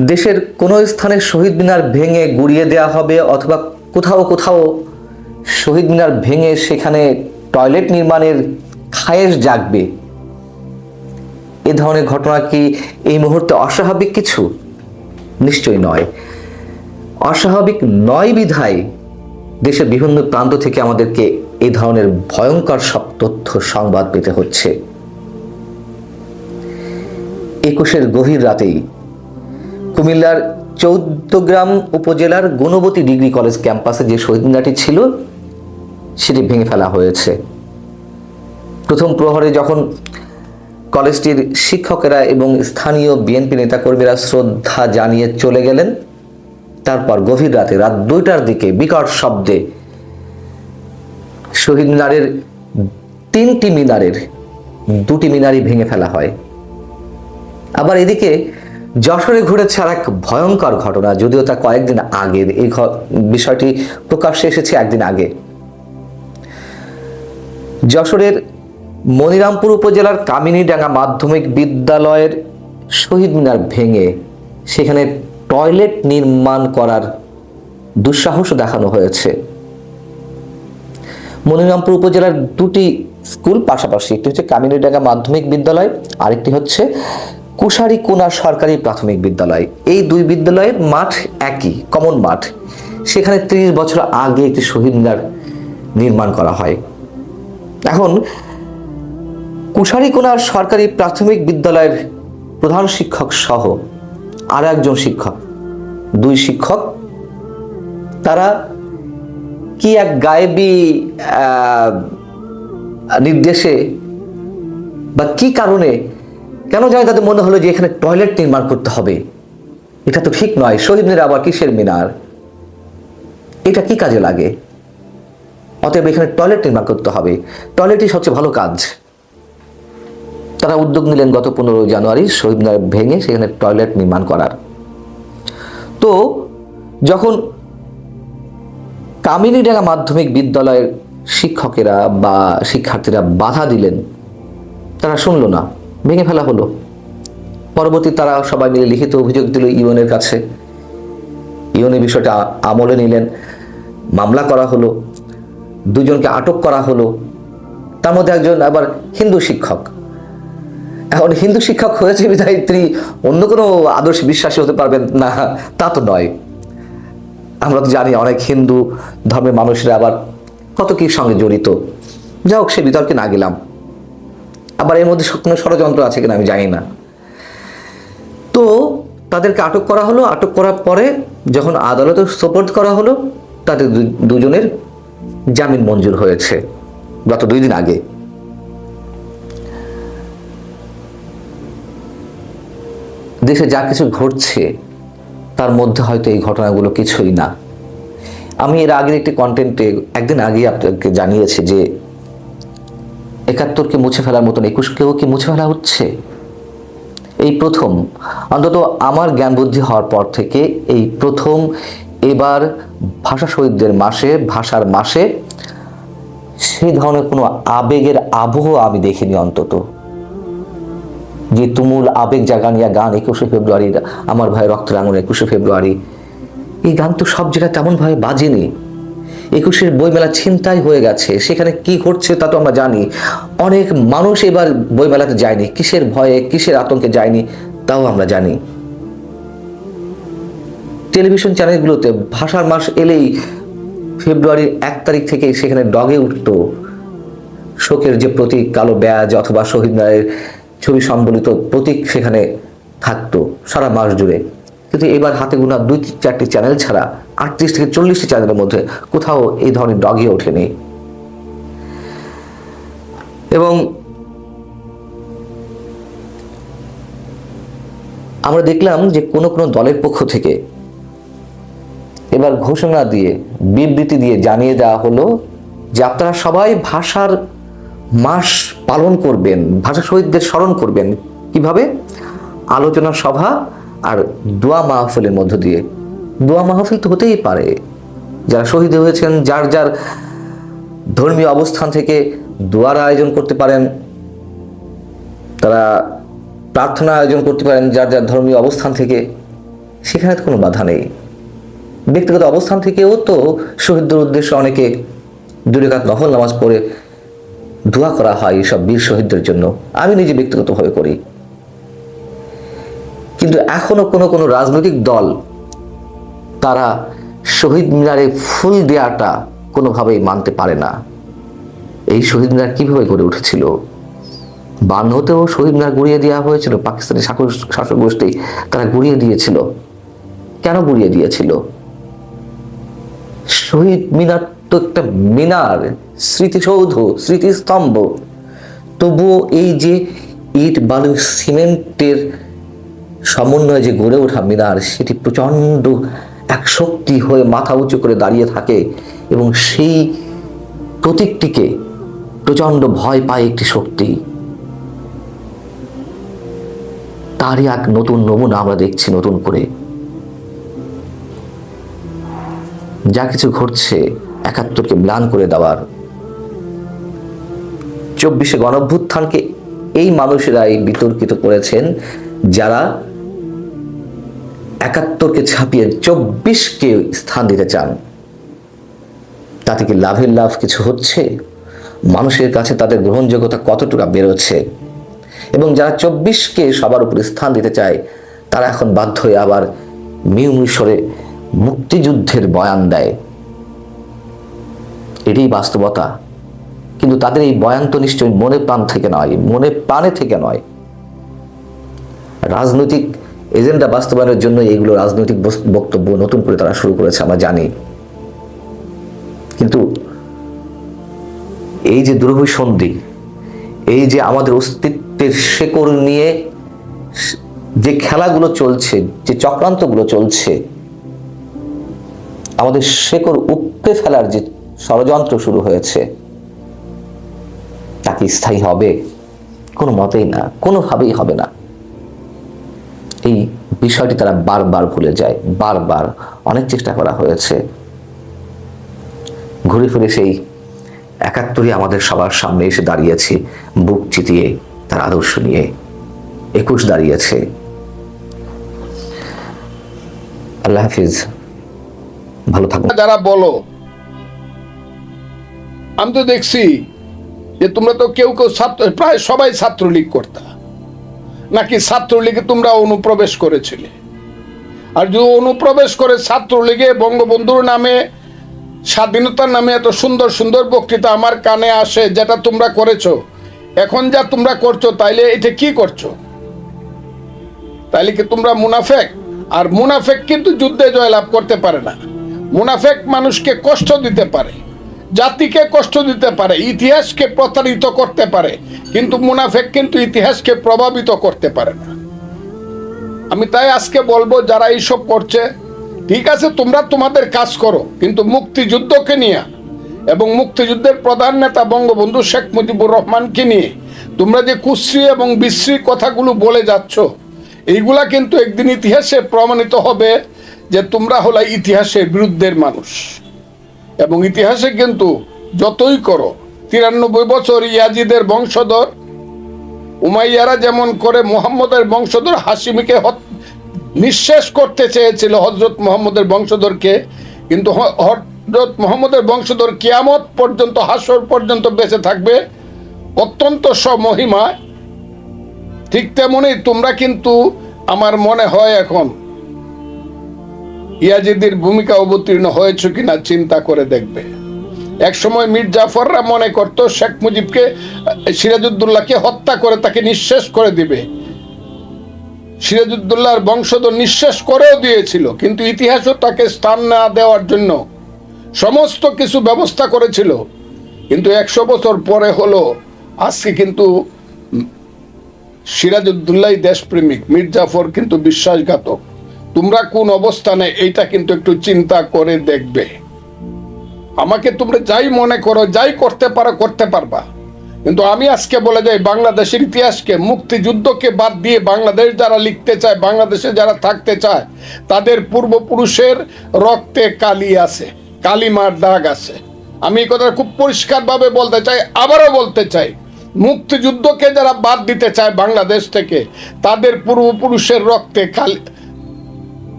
দেশের কোনো স্থানে শহীদ মিনার ভেঙে গুড়িয়ে দেওয়া হবে অথবা কোথাও কোথাও শহীদ মিনার ভেঙে সেখানে টয়লেট নির্মাণের খায়েশ জাগবে। এ ধরনের ঘটনা কি এই মুহূর্তে অস্বাভাবিক কিছু? নিশ্চয়ই নয়। অস্বাভাবিক নয় বিধায় দেশের বিভিন্ন প্রান্ত থেকে আমাদেরকে এ ধরনের ভয়ঙ্কর সব তথ্য সংবাদ পেতে হচ্ছে। একুশের গভীর রাতেই কুমিল্লার চৌদ্দগ্রাম উপজেলার গুণবতী ডিগ্রি কলেজ ক্যাম্পাসে যে শহীদ মিনারটি ছিল, সেটি ভেঙে ফেলা হয়েছে। প্রথম প্রহরে যখন কলেজটির শিক্ষকেরা এবং স্থানীয় বিএনপি নেতাকর্মীরা শ্রদ্ধা জানিয়ে চলে গেলেন, তারপর গভীর রাতে রাত দুইটার দিকে বিকট শব্দে শহীদ মিনারের তিনটি মিনারের দুটি মিনারই ভেঙে ফেলা হয়। আবার এদিকে যশোরে ঘুরেছে আর এক ভয়ঙ্কর ঘটনা, যদিও তা কয়েকদিন আগের এই বিষয়টি প্রকাশ্যে এসেছে একদিন আগে। যশোরের মনিরামপুর উপজেলার কামিনীডাঙ্গা মাধ্যমিক বিদ্যালয়ের শহীদ মিনার ভেঙে সেখানে টয়লেট নির্মাণ করার দুঃসাহস দেখানো হয়েছে। মনিরামপুর উপজেলার দুটি স্কুল পাশাপাশি, একটি হচ্ছে কামিনীডাঙ্গা মাধ্যমিক বিদ্যালয়, আরেকটি হচ্ছে কুশারি কোনা সরকারি প্রাথমিক বিদ্যালয়। এই দুই বিদ্যালয়ের মাঠ একই, কমন মাঠ। সেখানে ত্রিশ বছর আগে একটি শহীদ মিনার নির্মাণ করা হয়। এখন কুশারিকোনা সরকারি প্রাথমিক বিদ্যালয়ের প্রধান শিক্ষক সহ আর একজন শিক্ষক। দুই শিক্ষক, তারা কি এক গায়েবী নির্দেশে বা কি কারণে কেন জানি তাদের মনে হলো যে এখানে টয়লেট নির্মাণ করতে হবে। এটা তো ঠিক নয়। শহীদ মিনার আবার কিসের মিনার? এটা কি কাজে লাগে? অতএব এখানে টয়লেট নির্মাণ করতে হবে। টয়লেটই সবচেয়ে ভালো কাজ। তারা উদ্যোগ নিলেন গত পনেরো জানুয়ারি, শহীদ মিনার ভেঙে সেখানে টয়লেট নির্মাণ করার। তো যখন কামিনীডাঙ্গা মাধ্যমিক বিদ্যালয়ের শিক্ষকেরা বা শিক্ষার্থীরা বাধা দিলেন, তারা শুনলো না। ভেঙে ফেলা হলো। পরবর্তী তারা সবাই মিলে লিখিত অভিযোগ দিল ইউএনের কাছে। ইউএনএ বিষয়টা আমলে নিলেন, মামলা করা হলো, দুজনকে আটক করা হলো। তার মধ্যে একজন আবার হিন্দু শিক্ষক। এখন হিন্দু শিক্ষক হয়েছে বিধায় তিনি অন্য কোনো আদর্শ বিশ্বাসী হতে পারবেন না, তা তো নয়। আমরা তো জানি অনেক হিন্দু ধর্মের মানুষরা আবার কত কি সঙ্গে জড়িত। যা হোক, সে বিতর্কে না গেলাম। আবার এর মধ্যে কোনো ষড়যন্ত্র আছে কিনা আমি জানি না। তো তাদেরকে আটক করা হলো, আটক করার পরে যখন আদালতে সোপোর্ট করা হলো তাদের দুজনের জামিন মঞ্জুর হয়েছে, গত দুই দিন আগে। দেশে যা কিছু ঘটছে, তার মধ্যে হয়তো এই ঘটনাগুলো কিছুই না। আমি এর আগের একটি কন্টেন্টে একদিন আগেই আপনাকে জানিয়েছি যে একাত্তরকে মুছে ফেলার মতন একুশকেও কি মুছে ফেলা হচ্ছে? এই প্রথম। অন্তত আমার জ্ঞান বুদ্ধি হওয়ার পর থেকে এই প্রথম এবার ভাষা শহীদদের মাসে, ভাষার মাসে সেই ধরনের কোনো আবেগের আবহ আমি দেখিনি অন্তত। যে তুমুল আবেগ জাগানিয়া গান একুশে ফেব্রুয়ারি আমার ভাই রক্ত রাঙন একুশে ফেব্রুয়ারি। এই গান তো সব জায়গায় তেমনভাবে বাজেনি। একুশের বইমেলা ছিনতাই হয়ে গেছে। সেখানে কি ঘটছে তা তো আমরা জানি। অনেক মানুষ এবার বইমেলাতে যায়নি। কিসের ভয়ে, কিসের আতঙ্কে যায়নি তাও আমরা জানি। টেলিভিশন চ্যানেলগুলোতে ভাষার মাস এলেই ফেব্রুয়ারির এক তারিখ থেকে সেখানে ডগে উঠতো। শোকের যে প্রতীক, কালো ব্যাজ অথবা শহীদ মিনারের ছবি সম্বলিত প্রতীক সেখানে থাকতো সারা মাস জুড়ে। কিন্তু এবার হাতে গোনা দুই চারটি চ্যানেল ছাড়া আটত্রিশ থেকে চল্লিশটি চ্যানেলের মধ্যে কোথাও এই ধরনের ডগে ওঠেনি। এবং আমরা দেখলাম যে কোনো কোনো দলের পক্ষ থেকে এবার ঘোষণা দিয়ে, বিবৃতি দিয়ে জানিয়ে দেওয়া হলো যে আপনারা সবাই ভাষার মাস পালন করবেন, ভাষা শহীদদের স্মরণ করবেন। কীভাবে? আলোচনা সভা আর দোয়া মাহফিলের মধ্য দিয়ে। দোয়া মাহফিল তো হতেই পারে। যারা শহীদ হয়েছেন, যার যার ধর্মীয় অবস্থান থেকে দোয়ার আয়োজন করতে পারেন, তারা প্রার্থনা আয়োজন করতে পারেন, যার যার ধর্মীয় অবস্থান থেকে, সেখানে তো কোনো বাধা নেই। ব্যক্তিগত অবস্থান থেকেও তো শহীদদের উদ্দেশ্যে অনেকে দুরেকাত নফল নামাজ পড়ে দোয়া করা হয় এইসব বীর শহীদদের জন্য। আমি নিজে ব্যক্তিগতভাবে করি। কিন্তু এখনও কোনো কোনো রাজনৈতিক দল তারা শহীদ মিনারে ফুল দেওয়াটা কোনোভাবেই মানতে পারে না। এই শহীদ মিনার কীভাবে গড়ে উঠেছিল? বান্নতেও শহীদ মিনার গুড়িয়ে দেওয়া হয়েছিল, পাকিস্তানি শাসক শাসক গোষ্ঠী তারা গুড়িয়ে দিয়েছিল। কেন গুড়িয়ে দিয়েছিল? শহীদ মিনার তো একটা মিনার, স্মৃতিসৌধ, স্মৃতিস্তম্ভ। তবুও এই যে ইট, বালু, সিমেন্টের সমন্বয়ে যে গড়ে ওঠা মিনার, সেটি প্রচণ্ড এক শক্তি হয়ে মাথা উঁচু করে দাঁড়িয়ে থাকে এবং সেই প্রতীকটিকে প্রচণ্ড ভয় পায় একটি শক্তি। তারই এক নতুন নমুনা আমরা দেখছি নতুন করে। যা কিছু ঘটছে একাত্তরকে ম্লান করে দেওয়ার। চব্বিশে গণভ্যুত্থানকে এই মানুষেরাই বিতর্কিত করেছেন, যারা একাত্তরকে ছাপিয়ে চব্বিশকে স্থান দিতে চান। তাতে কি লাভের লাভ কিছু হচ্ছে? মানুষের কাছে তাদের গ্রহণযোগ্যতা কতটুকু বেরোচ্ছে? এবং যারা চব্বিশকে সবার উপরে স্থান দিতে চায়, তারা এখন বাধ্য হয়ে আবার মিউ মিশরে মুক্তিযুদ্ধের বয়ান দেয়। এটাই বাস্তবতা। কিন্তু তাদের এই বয়ান তো নিশ্চয়ই মনে প্রাণ থেকে নয়, মনে প্রাণে থেকে নয়। রাজনৈতিক এজেন্ডা বাস্তবায়নের জন্য এইগুলো রাজনৈতিক বক্তব্য নতুন করে তারা শুরু করেছে, আমরা জানি। কিন্তু এই যে দুরভিসন্ধি এই যে আমাদের অস্তিত্বের শেকড় নিয়ে যে খেলাগুলো চলছে, যে চক্রান্তগুলো চলছে, আমাদের শেকড় উপড়ে ফেলার যে ষড়যন্ত্র শুরু হয়েছে, তা কি স্থায়ী হবে? কোনো মতেই না, কোনোভাবেই হবে না। বিষয়টি তারা বারবার ভুলে যায়, বারবার অনেক চেষ্টা করা হয়েছে। ঘুরে ফিরে সেই একাত্তরই আমাদের সবার সামনে এসে দাঁড়িয়েছে, বুক চিতিয়ে তার আদর্শ নিয়ে। একুশ দাঁড়িয়েছে। আল্লাহ হাফিজ, ভালো থাকুন যারা বলো, আমি তো দেখছি যে তোমরা তো কেউ কেউ ছাত্র, প্রায় সবাই ছাত্রলীগ করতা। নাকি ছাত্রলীগে তোমরা অনুপ্রবেশ করেছিলে? আর যদি অনুপ্রবেশ করে ছাত্রলীগে বঙ্গবন্ধুর নামে, স্বাধীনতার নামে এত সুন্দর সুন্দর বক্তৃতা আমার কানে আসে, যেটা তোমরা করেছ, এখন যা তোমরা করছ, তাইলে এটা কি করছ? তাইলে কি তোমরা মুনাফেক? আর মুনাফেক কিন্তু যুদ্ধে জয়লাভ করতে পারে না। মুনাফেক মানুষকে কষ্ট দিতে পারে। জাতিকে কষ্ট দিতে পারে, ইতিহাসকে প্রতারিত করতে পারে, কিন্তু মুনাফেক কিন্তু ইতিহাসকে প্রভাবিত করতে পারে না। আমি তাই আজকে বলব, যারা এইসব করছে, ঠিক আছে, তোমরা তোমাদের কাজ করো, কিন্তু মুক্তিযুদ্ধকে নিয়ে এবং মুক্তিযুদ্ধের প্রধান নেতা বঙ্গবন্ধু শেখ মুজিবুর রহমানকে নিয়ে তোমরা যে কুশ্রী এবং বিশ্রী কথাগুলো বলে যাচ্ছ, এইগুলা কিন্তু একদিন ইতিহাসে প্রমাণিত হবে যে তোমরা হলো ইতিহাসের বিরুদ্ধের মানুষ। এবং ইতিহাসে কিন্তু যতই করো, তিরানব্বই বছর ইয়াজিদের বংশধর, উমাইয়ারা যেমন করে, মোহাম্মদের বংশধর হাসিমিকে নিঃশেষ করতে চেয়েছিল হজরত মোহাম্মদের বংশধরকে, কিন্তু হজরত মোহাম্মদের বংশধর কিয়ামত পর্যন্ত হাসর পর্যন্ত বেঁচে থাকবে, অত্যন্ত স্বমহিমা ঠিক তেমনই তোমরা কিন্তু, আমার মনে হয় এখন ইয়াজিদের ভূমিকা অবতীর্ণ হয়েছে কিনা চিন্তা করে দেখবে। এক সময় মীর জাফররা মনে করত শেখ মুজিবকে সিরাজউদ্দৌলাকে হত্যা করে তাকে নিঃশেষ করে দিবে। সিরাজউদ্দৌলার বংশধর নিঃশেষ করেও দিয়েছিল, কিন্তু ইতিহাসও তাকে স্থান না দেওয়ার জন্য সমস্ত কিছু ব্যবস্থা করেছিল। কিন্তু একশো বছর পরে হলো, আজকে কিন্তু সিরাজউদ্দৌলাই দেশপ্রেমিক, মীর জাফর কিন্তু বিশ্বাসঘাতক। তোমরা কোন অবস্থানে এইটা কিন্তু একটু চিন্তা করে দেখবে। আমাকে তোমরা যাই মনে করো, যাই করতে পারো, করতে পারবা। কিন্তু আমি আজকে বলে যাই, বাংলাদেশের ইতিহাসকে, মুক্তিযুদ্ধকে বাদ দিয়ে বাংলাদেশ যারা লিখতে চায়, বাংলাদেশে যারা থাকতে চায়, তাদের পূর্বপুরুষের রক্তে কালি আছে, কালিমার দাগ আছে। আমি এই কথা খুব পরিষ্কারভাবে বলতে চাই, আবারও বলতে চাই, মুক্তিযুদ্ধকে যারা বাদ দিতে চায় বাংলাদেশ থেকে, তাদের পূর্বপুরুষের রক্তে কালি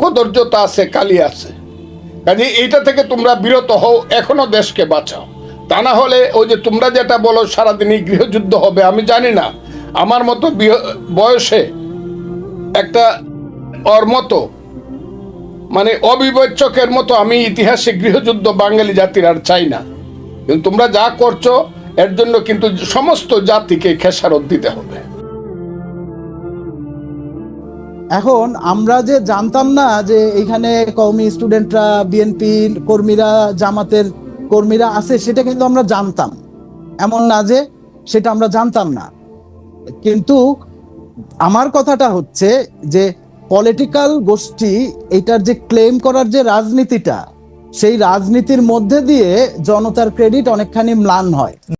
কদর্যতা আছে, কালি আছে। কাজে এইটা থেকে তোমরা বিরত হও, এখনও দেশকে বাঁচাও। তা না হলে ওই যে তোমরা যেটা বলো, সারাদিনই গৃহযুদ্ধ হবে, আমি জানি না। আমার মতো বয়সে একটা ওর মতো মানে অবিবেচকের মতো আমি ইতিহাসে গৃহযুদ্ধ বাঙালি জাতির আর চাই না। কিন্তু তোমরা যা করছ, এর জন্য কিন্তু সমস্ত জাতিকে খেসারত দিতে হবে। এখন আমরা যে জানতাম না যে এখানে কওমি স্টুডেন্টরা, বিএনপি কর্মীরা, জামাতের কর্মীরা আছে, সেটা কিন্তু আমরা জানতাম। এমন না যে সেটা আমরা জানতাম না। কিন্তু আমার কথাটা হচ্ছে যে পলিটিক্যাল গোষ্ঠী এটার যে ক্লেম করার যে রাজনীতিটা, সেই রাজনীতির মধ্যে দিয়ে জনতার ক্রেডিট অনেকখানি ম্লান হয়।